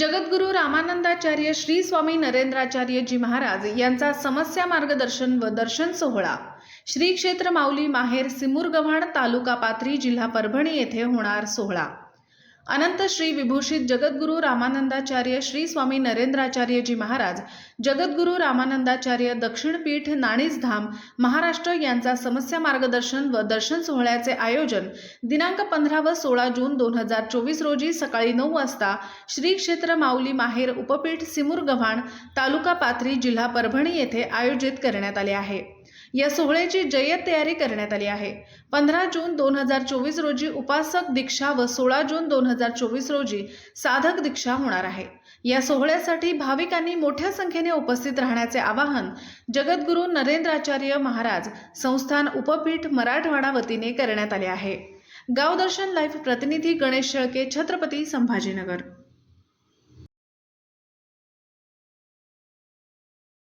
जगद्गुरू रामानंदाचार्य श्री स्वामी नरेंद्राचार्यजी महाराज यांचा समस्या मार्गदर्शन व दर्शन सोहळा. श्री क्षेत्र माऊली माहेर सिमुरगव्हाण तालुका पात्री जिल्हा परभणी येथे होणार सोहळा. अनंत श्री विभूषित जगद्गुरू रामानंदाचार्य श्री स्वामी नरेंद्राचार्यजी महाराज जगद्गुरू रामानंदाचार्य दक्षिणपीठ नाणीजधाम महाराष्ट्र यांचा समस्या मार्गदर्शन व दर्शन सोहळ्याचे आयोजन दिनांक पंधरा व सोळा जून दोन हजार चोवीस रोजी सकाळी नऊ वाजता श्री क्षेत्र माऊली माहेर उपपीठ सिमूर गव्हाण तालुका पाथरी जिल्हा परभणी येथे आयोजित करण्यात आले आहे. या सोहळ्याची जय्यत तयारी करण्यात आली आहे. पंधरा जून दोन हजार चोवीस रोजी उपासक दीक्षा व सोळा जून दोन हजार चोवीस रोजी साधक दीक्षा होणार आहे. या सोहळ्यासाठी भाविकांनी मोठ्या संख्येने उपस्थित राहण्याचे आवाहन जगद्गुरू नरेंद्राचार्य महाराज संस्थान उपपीठ मराठवाडा वतीने करण्यात आले आहे. गावदर्शन लाईव्ह प्रतिनिधी गणेश शेळके छत्रपती संभाजीनगर.